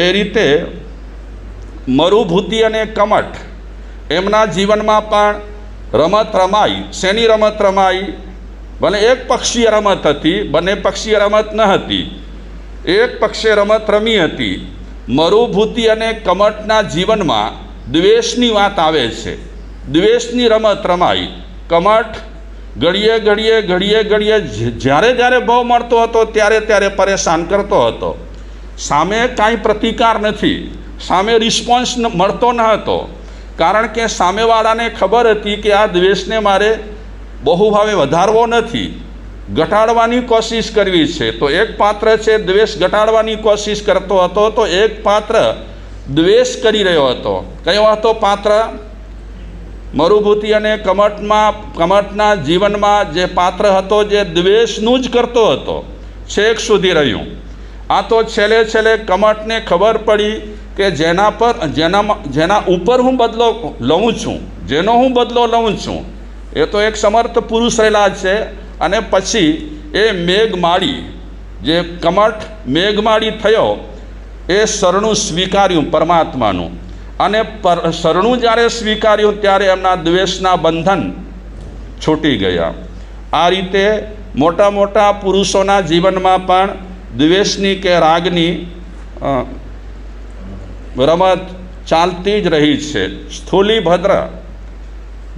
એ રીતે મરુભૂતિ અને કમઠ એમના જીવનમાં પણ રમત રમાઈ, શેની રમત રમાઈ? ભલે એક પક્ષીય રમત હતી, બંને પક્ષીય રમત ન હતી. એક પક્ષે રમત રમી હતી. મરુભૂતિ અને કમઠના જીવનમાં દ્વેષની વાત આવે છે. દ્વેષની રમત રમાઈ. કમઠ ઘડીએ ઘડીએ ઘડીએ ઘડીએ જ્યારે જ્યારે ભાવ મળતો હતો, ત્યારે ત્યારે પરેશાન કરતો હતો. સામે કાંઈ પ્રતિકાર નથી. સામે રિસ્પોન્સ મળતો ન હતો. કારણ કે સામેવાળાને ખબર હતી કે આ દ્વેષને મારે બહુભાવે વધારવો નથી. ઘટાડવાની કોશિશ કરવી છે. તો એક પાત્ર છે દ્વેષ ઘટાડવાની કોશિશ કરતો હતો, તો એક પાત્ર દ્વેષ કરી રહ્યો હતો. કયો હતો પાત્ર? મરુભૂતિ અને કમટમાં કમટના જીવનમાં જે પાત્ર હતો, જે દ્વેષનું જ કરતો હતો, છેક સુધી રહ્યું. આ તો છેલ્લે છેલ્લે કમઠને ખબર પડી કે જેના પર, જેનામાં, જેના ઉપર હું બદલો લઉં છું, જેનો હું બદલો લઉં છું. એ તો એક સમર્થ પુરુષ રહેલા છે અને પછી એ મેઘમાળી, જે કમઠ મેઘમાળી થયો, એ શરણું સ્વીકાર્યું પરમાત્માનું. અને પર, શરણું જ્યારે સ્વીકાર્યું ત્યારે એમના દ્વેષના બંધન છૂટી ગયા. આ રીતે મોટા મોટા પુરુષોના જીવનમાં પણ દ્વેષની કે રાગની રમત ચાલતી જ રહી છે. સ્થૂલીભદ્ર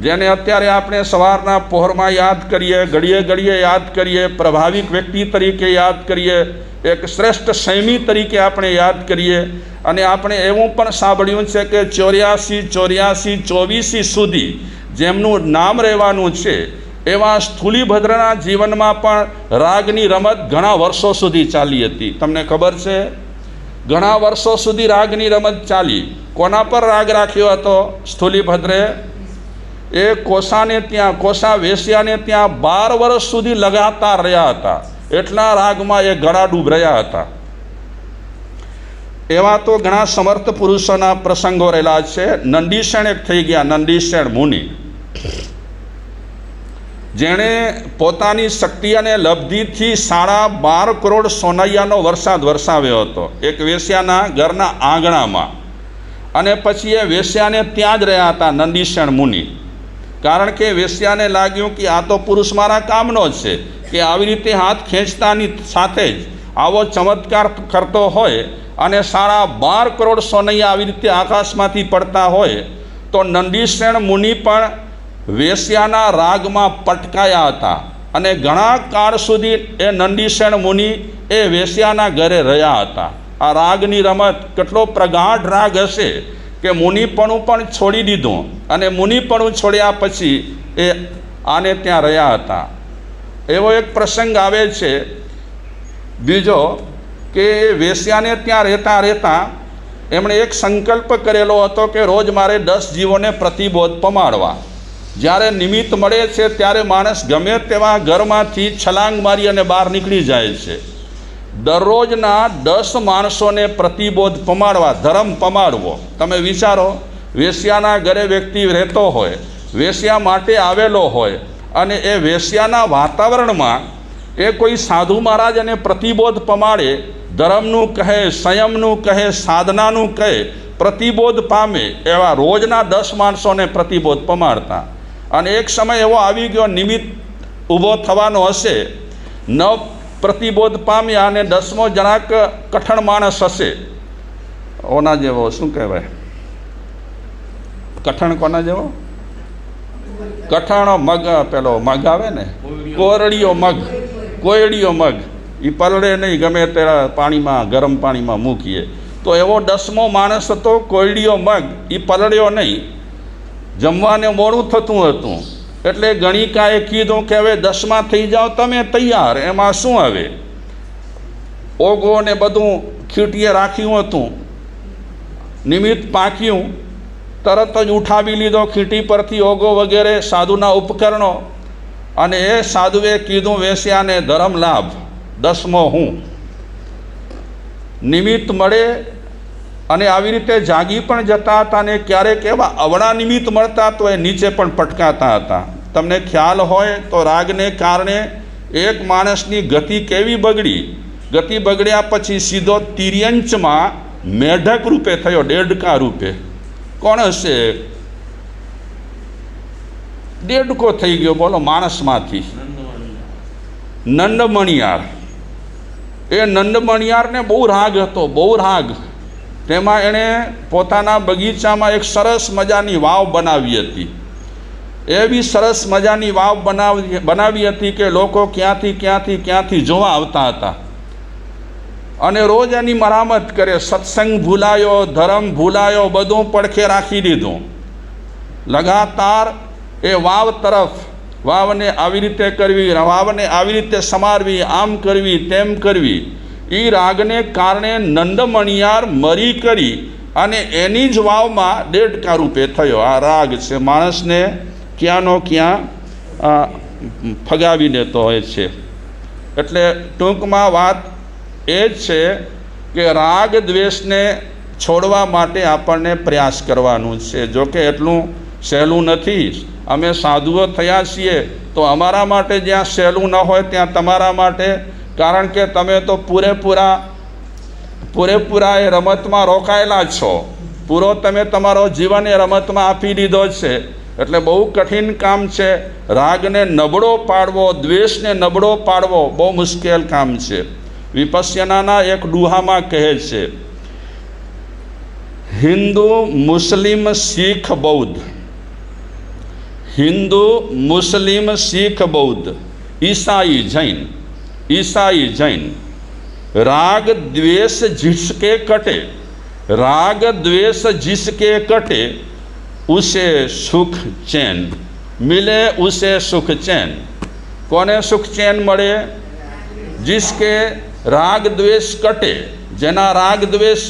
જેને અત્યારે આપણે સવારના પહોરમાં યાદ કરીએ, ઘડીએ ઘડીએ યાદ કરીએ, પ્રભાવિક વ્યક્તિ તરીકે યાદ કરીએ, એક શ્રેષ્ઠ સૈમી તરીકે આપણે યાદ કરીએ, અને આપણે એવું પણ સાંભળ્યું છે કે ચોર્યાસી ચોર્યાસી ચોવીસી સુધી જેમનું નામ રહેવાનું છે એવા સ્થૂલીભદ્રના જીવનમાં પણ રાગની રમત ઘણા વર્ષો સુધી ચાલી હતી. તમને ખબર છે? ઘણા વર્ષો સુધી રાગની રમત ચાલી. કોના પર રાગ રાખ્યો હતો? સ્થૂલીભદ્રે? એ કોસાને ત્યાં, કોસા વેશ્યાને ત્યાં બાર વર્ષ સુધી લગાતાર રહ્યા હતા. એટલા રાગમાં એ ગળાડૂબ રહ્યા હતા. એવા તો ઘણા સમર્થ પુરુષોના પ્રસંગો રહેલા છે. નંદીસેણ એક થઈ ગયા નંદીસેણ મુનિ. જેણે પોતાની શક્તિ અને લબ્ધિથી સાડા બાર કરોડ સોનૈયાનો વરસાદ વરસાવ્યો હતો. એક વેશ્યાના ઘરના આંગણામાં. અને પછી એ વેશ્યાને ત્યાં જ રહ્યા હતા નંદીશણ મુનિ. કારણ કે વેશ્યાને લાગ્યું કે આ તો પુરુષ મારા કામનો જ છે, કે આવી રીતે હાથ ખેંચતાની સાથે જ આવો ચમત્કાર કરતો હોય અને સાડા બાર કરોડ સોનૈયા આવી રીતે આકાશમાંથી પડતા હોય, તો નંદીશણ મુનિ પણ વેશ્યાના રાગમાં પટકાયા હતા અને ઘણા કાળ સુધી એ નંદીસેણ મુનિ એ વેશ્યાના ઘરે રહ્યા હતા. આ રાગની રમત કેટલો પ્રગાઢ રાગ હશે કે મુનિપણું પણ છોડી દીધું અને મુનિપણું છોડ્યા પછી એ આને ત્યાં રહ્યા હતા. એવો એક પ્રસંગ આવે છે. બીજો કે વેશ્યાને ત્યાં રહેતા રહેતા એમણે એક સંકલ્પ કરેલો હતો કે રોજ મારે દસ જીવોને પ્રતિબોધ પમાડવા. જ્યારે નિમિત્ત મળે છે ત્યારે માણસ ગમે તેવા ઘરમાંથી છલાંગ મારી અને બહાર નીકળી જાય છે. દરરોજના દસ માણસોને પ્રતિબોધ પમાડવા, ધર્મ પમાડવો. તમે વિચારો, વેશ્યાના ઘરે વ્યક્તિ રહેતો હોય, વેશ્યા માટે આવેલો હોય અને એ વેશ્યાના વાતાવરણમાં એ કોઈ સાધુ મહારાજ અને પ્રતિબોધ પમાડે, ધર્મનું કહે, સંયમનું કહે, સાધનાનું કહે, પ્રતિબોધ પામે એવા રોજના દસ માણસોને પ્રતિબોધ પમાડતા. અને એક સમય એવો આવી ગયો, નિમિત્ત ઊભો થવાનો હશે. નવ પ્રતિબોધ પામ્યા અને દસમો જરાક કઠણ માણસ હશે. ઓના જેવો, શું કહેવાય? કઠણ કોના જેવો? કઠણ મગ પેલો મગ આવે ને? કોરડીયો મગ કોયડીયો મગ. એ પલળે નહીં, ગમે તેના પાણીમાં, ગરમ પાણીમાં મૂકીએ. તો એવો દસમો માણસ હતો કોયડીયો મગ એ પલળ્યો નહીં. જમવાને મોડું થતું હતું. એટલે ગણિકાએ કીધું કે હવે દસમાં થઈ જાઓ, તમે તૈયાર. એમાં શું આવે? ઓગો ને બધું ખીટીએ રાખ્યું હતું. નિમિત્ત પાક્યું. તરત જ ઉઠાવી લીધો ખીટી પરથી ઓગો વગેરે સાધુના ઉપકરણો. અને એ સાધુએ કીધું વેસ્યાને ધર્મ લાભ. દસમો હું. નિમિત્ત મળે અને આવી રીતે જાગી પણ જતા હતા અને ક્યારેક એવા અવળા નિમિત્ત મળતા તો એ નીચે પણ પટકાતા હતા. તમને ખ્યાલ હોય તો રાગને કારણે એક માણસની ગતિ કેવી બગડી? ગતિ બગડ્યા પછી સીધો તિર્યંચમાં મેઢક રૂપે થયો દેડકા રૂપે. કોણ હશે? દેડકો થઈ ગયો, બોલો, માણસમાંથી. નંદમણિયાર. એ નંદમણિયારને બહુ રાગ હતો, બહુ રાગ. તેમાં એણે પોતાના બગીચામાં એક સરસ મજાની વાવ બનાવી હતી. એવી સરસ મજાની વાવ બનાવી બનાવી હતી કે લોકો ક્યાંથી ક્યાંથી ક્યાંથી જોવા આવતા હતા. અને રોજ એની મરામત કરે, સત્સંગ ભૂલાયો, ધર્મ ભૂલાયો, બધું પડખે રાખી દીધું. લગાતાર એ વાવ તરફ વાવને આવી રીતે કરવી, વાવને આવી રીતે સમારવી, આમ કરવી, તેમ કરવી. એ રાગને કારણે નંદમણિયાર મરી કરી અને એની જ વાવમાં દેડકા રૂપે થયો. આ રાગ છે માણસને ક્યાંનો ક્યાં ફગાવી દેતો હોય છે. એટલે ટૂંકમાં વાત એ જ છે કે રાગ દ્વેષને છોડવા માટે આપણને પ્રયાસ કરવાનું છે. જો કે એટલું સહેલું નથી. અમે સાધુઓ થયા છીએ તો અમારા માટે જ્યાં સહેલું ન હોય ત્યાં તમારા માટે કારણ કે તમે તો પૂરેપૂરા પૂરેપૂરા એ રમતમાં રોકાયેલા છો. પૂરો તમે તમારો જીવન એ રમતમાં આપી દીધો છે. એટલે બહુ કઠિન કામ છે. રાગને નબળો પાડવો, દ્વેષને નબળો પાડવો બહુ મુશ્કેલ કામ છે. વિપસ્યનાના એક ડુહામાં કહે છે, હિન્દુ મુસ્લિમ શીખ બૌદ્ધ. હિન્દુ મુસ્લિમ શીખ બૌદ્ધ, ઈસાઈ જૈન. ईसाई जैन राग द्वेष जिसके कटे राग द्वेष जिसके कटे उसे सुख चैन मिले उसे सुख चैन કોને સુખ ચેન મળે जिसके રાગ દ્વેષ કટે જેના રાગ દ્વેષ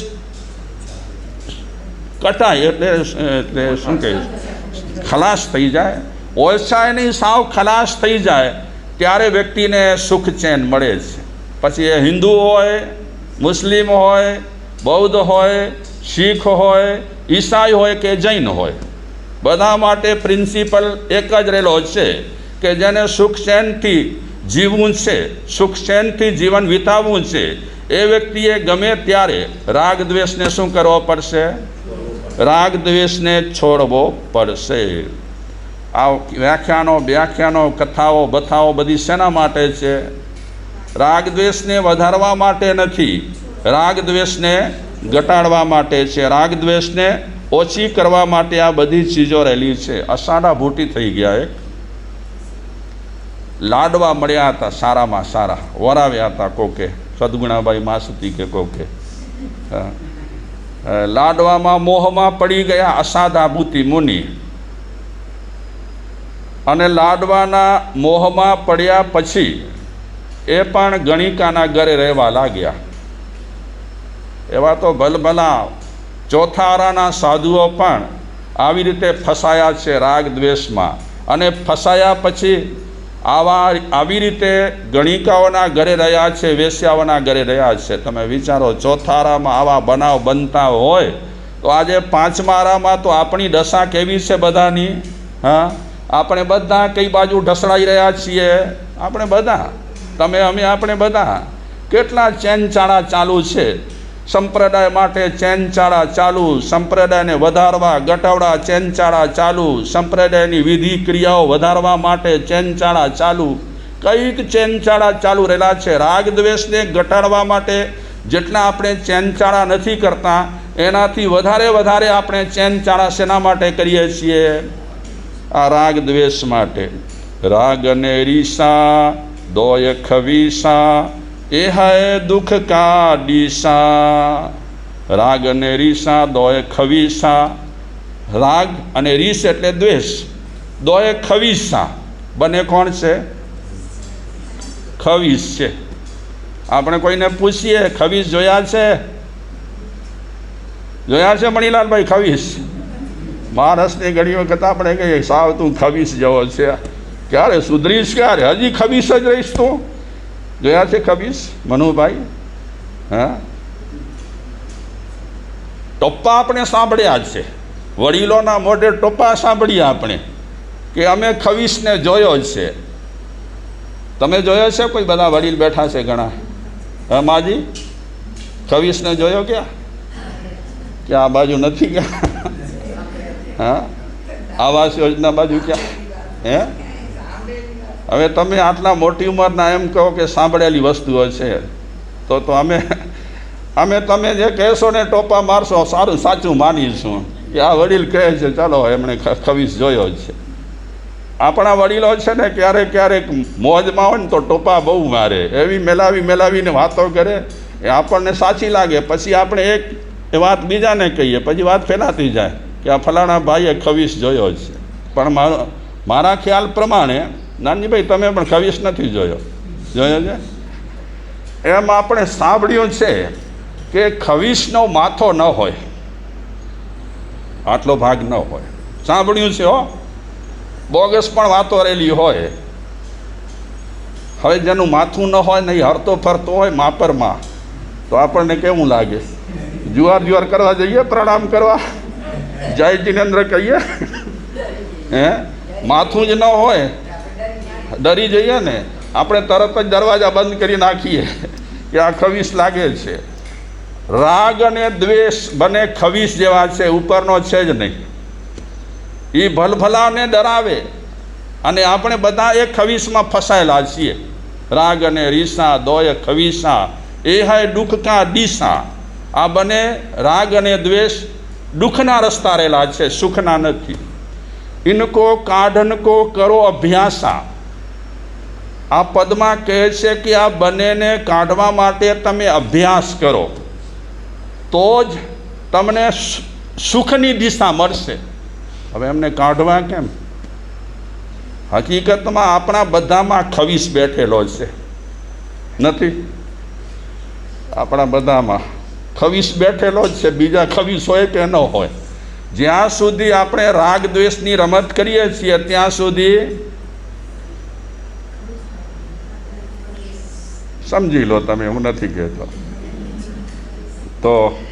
કટાય એટલે એટલે શું કહે ખલાસ થઈ જાય ઓછાય નહીં સાવ ખલાસ થઈ જાય ત્યારે વ્યક્તિને સુખ ચેન મળે છે. પછી એ હિન્દુ હોય, મુસ્લિમ હોય, બૌદ્ધ હોય, શીખ હોય, ઈસાઈ હોય કે જૈન હોય. બધા માટે પ્રિન્સિપલ એક જ રહેલો છે કે જેને સુખ ચેનથી જીવવું છે, સુખ ચેનથી જીવન વિતાવવું છે, એ વ્યક્તિએ ગમે ત્યારે રાગ દ્વેષને શું કરવો પડશે? રાગ દ્વેષને છોડવો પડશે. આ વ્યાખ્યાનો વ્યાખ્યાનો, કથાઓ, બથાઓ બધી શેના માટે છે? રાગ દ્વેષને વધારવા માટે નથી. રાગ દ્વેષને ઘટાડવા માટે છે. રાગ દ્વેષને ઓછી કરવા માટે આ બધી ચીજો રહેલી છે. અષાઢા ભૂટી થઈ ગયા એક. લાડવા મળ્યા હતા સારામાં સારા. વરાવ્યા હતા કોકે. સદગુણાભાઈ માસતી કે કોકે. લાડવામાં મોહમાં પડી ગયા અસાદાભૂતિ મુનિ. અને લાડવાના મોહમાં પડ્યા પછી એ પણ ગણિકાના ઘરે રહેવા લાગ્યા. એવા તો ભલભલા ચોથારાના સાધુઓ પણ આવી રીતે ફસાયા છે રાગ દ્વેષમાં. અને ફસાયા પછી આવા આવી રીતે ગણિકાઓના ઘરે રહ્યા છે, વેશ્યાઓના ઘરે રહ્યા છે. તમે વિચારો, ચોથારામાં આવા બનાવ બનતા હોય તો આજે પાંચમારામાં તો આપણી દશા કેવી છે બધાની? હા? આપણે બધા કઈ બાજુ ઢસડાઈ રહ્યા છીએ? આપણે બધા. તમે, અમે, આપણે બધા. કેટલા ચેનચાળા ચાલુ છે? સંપ્રદાય માટે ચેનચાળા ચાલુ, સંપ્રદાયને વધારવા ઘટાડવા ચેનચાળા ચાલુ, સંપ્રદાયની વિધિ ક્રિયાઓ વધારવા માટે ચેનચાળા ચાલુ. કંઈક ચેનચાળા ચાલુ રહેલા છે. રાગ દ્વેષને ઘટાડવા માટે જેટલા આપણે ચેનચાળા નથી કરતા, એનાથી વધારે વધારે આપણે ચેનચાળા શેના માટે કરીએ છીએ? આ રાગ દ્વેષ માટે. રાગ અને રીસા દોય ખવીસા એ હૈ દુઃખ કા ડીસા રાગ અને રીસા દોય ખવીસા રાગ અને રીસ એટલે દ્વેષ. દોય ખવીસા બને કોણ છે? ખવીસ છે. આપણે કોઈને પૂછીએ ખવીસ જોયા છે? જોયા છે મણિલાલભાઈ ખવીસ માણસની ઘણી વખત આપણે કહીએ, સાવ તું ખબીસ જવો છે. ક્યારે સુધરીશ ક્યારે? હજી ખબીસ જ રહીશ તું. ગયા છે ખબીસ મનુભાઈ? હા? ટોપ્પા આપણે સાંભળ્યા જ છે. વડીલોના મોઢે ટોપ્પા સાંભળ્યા આપણે કે અમે ખવીસને જોયો જ છે. તમે જોયો છે? કોઈ બધા વડીલ બેઠા છે ઘણા. હા માજી? ખવીસને જોયો ક્યાં? કે આ બાજુ નથી ગયા હા? આવાસ યોજના બાજુ ક્યાં? હે? હવે તમે આટલા મોટી ઉંમરના એમ કહો કે સાંભળેલી વસ્તુઓ છે. તો તો અમે અમે તમે જે કહેશો ને ટોપા મારશો સારું સાચું માનીશું કે આ વડીલ કહે છે, ચાલો એમણે ખવીશ જોયો છે. આપણા વડીલો છે ને ક્યારેક ક્યારેક મોજમાં હોય ને તો ટોપા બહુ મારે. એવી મેલાવી મેલાવીને વાતો કરે, એ આપણને સાચી લાગે. પછી આપણે એક વાત બીજાને કહીએ, પછી વાત ફેલાતી જાય. કે આ ફલાણા ભાઈએ ખવીસ જોયો છે. પણ મારો, મારા ખ્યાલ પ્રમાણે, નાનજીભાઈ, તમે પણ ખવીસ નથી જોયો. જોયો છે? એમ આપણે સાંભળ્યું છે કે ખવીસનો માથો ન હોય, આટલો ભાગ ન હોય. સાંભળ્યું છે હો? બોગસ પણ વાતો રહેલી હોય. હવે જેનું માથું ન હોય નહીં હરતો ફરતો હોય માપરમાં, તો આપણને કેવું લાગે? જુવાર જુવાર કરવા જઈએ, પ્રણામ કરવા? જય જીનેન્દ્ર કહીએ? હે? માથું જ ન હોય. ડરી જઈએ ને. આપણે તરત જ દરવાજા બંધ કરી નાખીએ કે આ ખવીસ લાગે છે. રાગ અને દ્વેષ બને ખવીસ જેવા છે, ઉપરનો છે જ નહીં. એ ભલભલાને ડરાવે. અને આપણે બધા એ ખવીસમાં ફસાયેલા છીએ. રાગ અને રીસા, દોય ખવીસા એ હાય દુઃખ કા દિશા આ બને રાગ અને દ્વેષ દુઃખના રસ્તા રહેલા છે, સુખના નથી. ઇનકો કાઢનકો કરો અભ્યાસા. આ પદમાં કહે છે કે આ બંનેને કાઢવા માટે તમે અભ્યાસ કરો. તો જ તમને સુખની દિશા મળશે. હવે એમને કાઢવા કેમ? હકીકતમાં આપણા બધામાં ખવીસ બેઠેલો છે. નથી? આપણા બધામાં. ખવીસ બેઠેલો જ છે, બીજા ખવીસ હોય કે ન હોય. જ્યાં સુધી આપણે રાગ દ્વેષની રમત કરીએ છીએ, ત્યાં સુધી સમજી લો તમે, હું નથી કહેતો. તો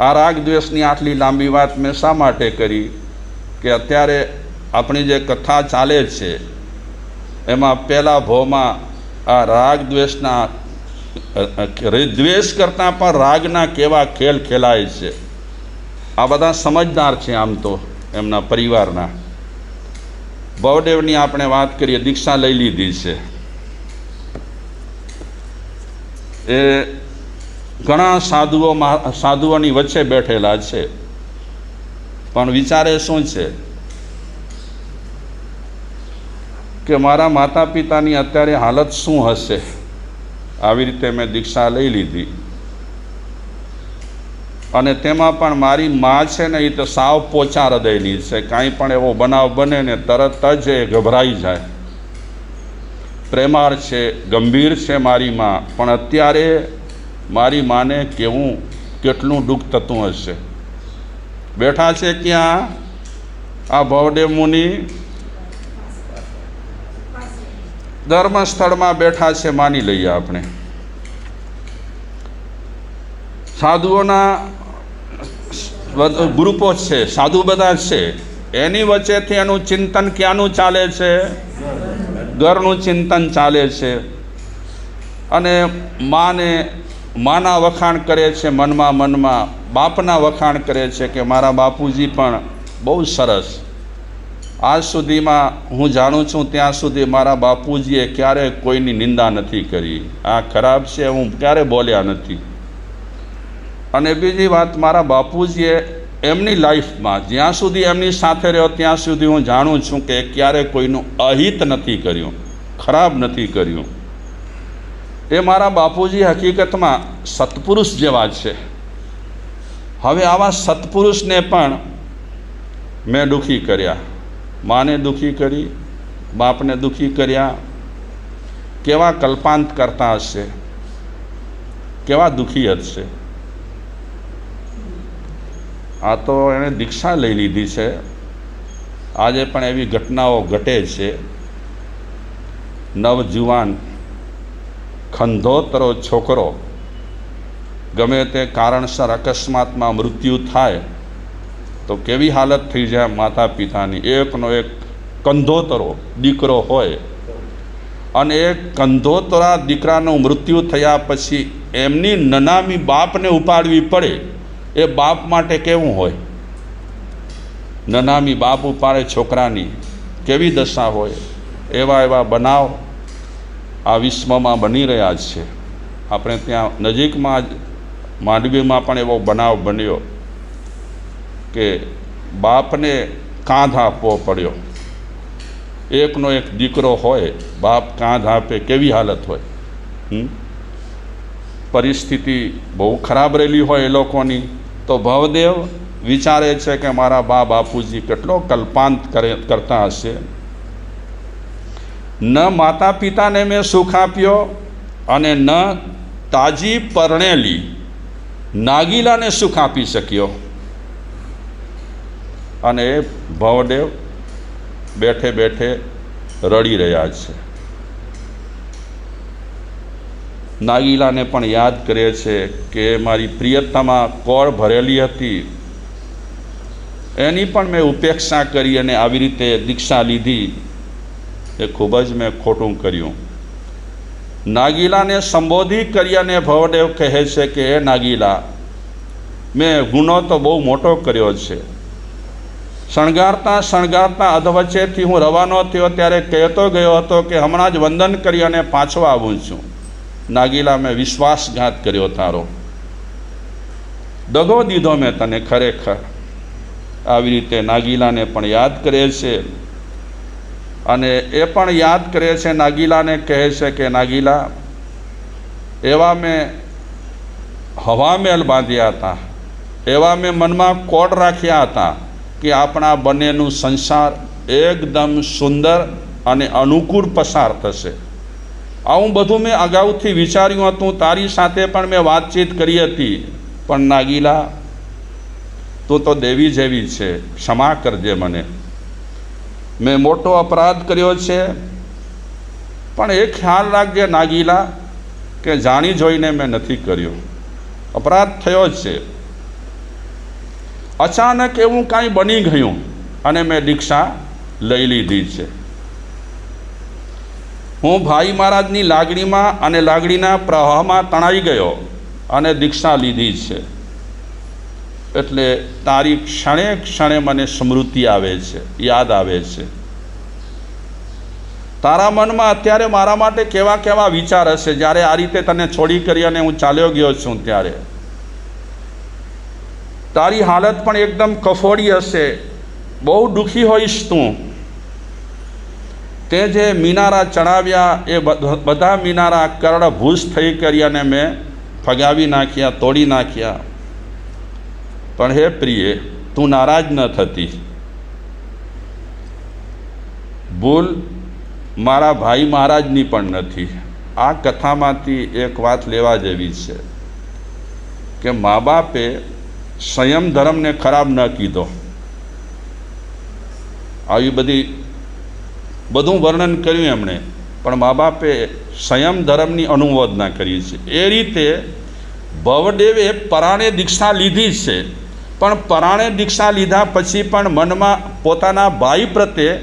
આ રાગ દ્વેષની આટલી લાંબી વાત મેં શા માટે કરી? કે અત્યારે આપણી જે કથા ચાલે છે, એમાં પહેલા ભોમાં આ રાગ દ્વેષના દ્વેષ કરતાં પણ રાગના કેવા ખેલ ખેલાય છે. આ બધા સમજદાર છે આમ તો એમના પરિવારના. ભવદેવની આપણે વાત કરીએ, દીક્ષા લઈ લીધી છે. એ ઘણા સાધુઓ સાધુઓની વચ્ચે બેઠેલા છે. પણ વિચારે શું છે? કે મારા માતા પિતાની અત્યારે હાલત શું હશે? આવી રીતે મેં દીક્ષા લઈ લીધી. અને તેમાં પણ મારી મા છે ને એ તો સાવ પોચા હૃદયની છે. કાંઈ પણ એવો બનાવ બને ને તરત જ એ ગભરાઈ જાય. પ્રેમાળ છે, ગંભીર છે મારી મા, પણ અત્યારે મારી માને કેવું, કેટલું દુઃખ થતું હશે. બેઠા છે ક્યાં? આ ભવદેવ મુનિ ધર્મસ્થળમાં બેઠા છે માની લઈએ આપણે. સાધુઓના ગ્રુપો છે, સાધુ બધા છે. એની વચ્ચેથી એનું ચિંતન ક્યાંનું ચાલે છે? ઘરનું ચિંતન ચાલે છે. અને માને માના વખાણ કરે છે મનમાં મનમાં, બાપના વખાણ કરે છે કે મારા બાપુજી પણ બહુ સરસ આજ સુધીમાં હું જાણું છું ત્યાં સુધી મારા બાપુજીએ ક્યારેય કોઈની નિંદા નથી કરી. આ ખરાબ છે, હું ક્યારે બોલ્યા નથી. અને બીજી વાત, મારા બાપુજીએ એમની લાઈફમાં જ્યાં સુધી એમની સાથે રહ્યો, ત્યાં સુધી હું જાણું છું કે ક્યારે કોઈનું અહિત નથી કર્યું, ખરાબ નથી કર્યું. એ મારા બાપુજી હકીકતમાં સત્પુરુષ જેવા છે. હવે આવા સત્પુરુષને પણ મેં દુઃખી કર્યા. માને દુઃખી કરી, બાપને દુઃખી કર્યા. કેવા કલ્પાંત કરતા હશે? કેવા દુઃખી હશે? આ તો એણે દીક્ષા લઈ લીધી છે. આજે પણ એવી ઘટનાઓ ઘટે છે. નવજુવાન ખંધોતરો છોકરો, ગમે તે કારણસર અકસ્માતમાં મૃત્યુ થાય તો કેવી હાલત થઈ જાય માતા પિતાની એકનો એક કંધોતરો દીકરો હોય અને એ કંધોતરા દીકરાનું મૃત્યુ થયા પછી એમની નનામી બાપને ઉપાડવી પડે, એ બાપ માટે કેવું હોય? નનામી બાપ ઉપાડે છોકરાની, કેવી દશા હોય? એવા એવા બનાવ આ વિશ્વમાં બની રહ્યા છે. આપણે ત્યાં નજીકમાં જ માંડવીમાં પણ એવો બનાવ બન્યો. કે બાપને કાંધ આપવો પડ્યો. એકનો એક દીકરો હોય, બાપ કાંધ આપે કેવી હાલત હોય? પરિસ્થિતિ બહુ ખરાબ રહેલી હોય એ લોકોની. તો ભવદેવ વિચારે છે કે મારા બા બાપુજી કેટલો કલ્પાંત કરે, કરતા હશે. ન માતા પિતાને મેં સુખ આપ્યો અને ન તાજી પરણેલી નાગીલાને સુખ આપી શક્યો. અને એ ભવદેવ બેઠે બેઠે રડી રહ્યા છે. નાગીલાને પણ યાદ કરે છે કે મારી પ્રિયતમાં કોળ ભરેલી હતી. એની પણ મેં ઉપેક્ષા કરી અને આવી રીતે દીક્ષા લીધી. એ ખૂબ જ મેં ખોટું કર્યું. નાગીલાને સંબોધી કરી અને ભવદેવ કહે છે કે એ નાગીલા, મેં ગુનો તો બહુ મોટો કર્યો છે. શણગારતા શણગારતા અધવચ્ચેથી હું રવાનો થયો ત્યારે કહેતો ગયો હતો કે હમણાં જ વંદન કરી અને પાછો આવું છું. નાગીલા, મેં વિશ્વાસઘાત કર્યો તારો. દગો દીધો મેં તને ખરેખર. આવી રીતે નાગીલાને પણ યાદ કરે છે. અને એ પણ યાદ કરે છે, નાગીલાને કહે છે કે, નાગીલા, એવા મેં હવા મહેલ બાંધ્યા હતા. એવા મેં મનમાં કોડ રાખ્યા હતા. કે આપણા બંનેનું સંસાર એકદમ સુંદર અને અનુકૂળ પસાર થશે. આવું બધું મેં અગાઉથી વિચાર્યું હતું, તારી સાથે પણ મેં વાતચીત કરી હતી. પણ નાગીલા, તું તો દેવી જેવી છે, ક્ષમા કરજે મને. મેં મોટો અપરાધ કર્યો છે. પણ એ ખ્યાલ રાખજે નાગીલા, કે જાણી જોઈને મેં નથી કર્યો. અપરાધ થયો જ છે. અચાનક એવું કાંઈ બની ગયું અને મેં દીક્ષા લઈ લીધી છે. હું ભાઈ મહારાજની લાગણીમાં અને લાગણીના પ્રવાહમાં તણાઈ ગયો અને દીક્ષા લીધી છે. એટલે તારી ક્ષણે ક્ષણે મને સ્મૃતિ આવે છે, યાદ આવે છે. તારા મનમાં અત્યારે મારા માટે કેવા કેવા વિચાર હશે? જ્યારે આ રીતે તને છોડી કરી અને હું ચાલ્યો ગયો છું ત્યારે. તારી હાલત પણ એકદમ કફોડી હશે. બહુ દુઃખી હોઈશ તું. તે જે મિનારા ચડાવ્યા, એ બધ- મિનારા કરડભૂસ થઈ કરી અને મેં ફગાવી નાખ્યા, તોડી નાખ્યા. પણ હે પ્રિય, તું નારાજ ન થતી. ભૂલ મારા ભાઈ મહારાજની પણ નથી. આ કથામાંથી એક વાત લેવા જેવી છે કે મા બાપે સંયમ ધર્મને ખરાબ ન કીધો. આવી બધી બધું વર્ણન કર્યું એમણે, પણ મા બાપે સંયમ ધર્મની અનુમોદના કરી છે. એ રીતે ભવદેવે પરાણે દીક્ષા લીધી છે, પણ પરાણે દીક્ષા લીધા પછી પણ મનમાં પોતાના ભાઈ પ્રત્યે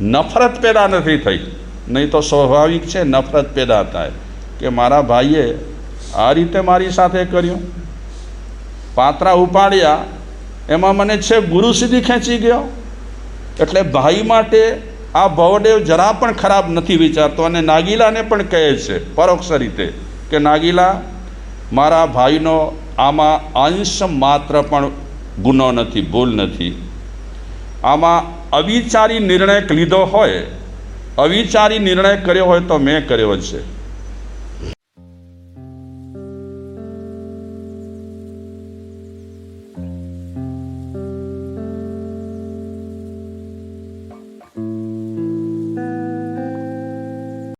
નફરત પેદા નથી થઈ. નહીં તો સ્વાભાવિક છે, નફરત પેદા થાય કે મારા ભાઈએ આ રીતે મારી સાથે કર્યું. પાત્રા ઉપાડ્યા, એમાં મને છે ગુરુ સુધી ખેંચી ગયો. એટલે ભાઈ માટે આ ભવદેવ જરા પણ ખરાબ નથી વિચારતો અને નાગીલાને પણ કહે છે, પરોક્ષ રીતે, કે નાગીલા, મારા ભાઈનો આમાં અંશ માત્ર પણ ગુનો નથી, ભૂલ નથી. આમાં અવિચારી નિર્ણય લીધો હોય, અવિચારી નિર્ણય કર્યો હોય તો મેં કર્યો છે.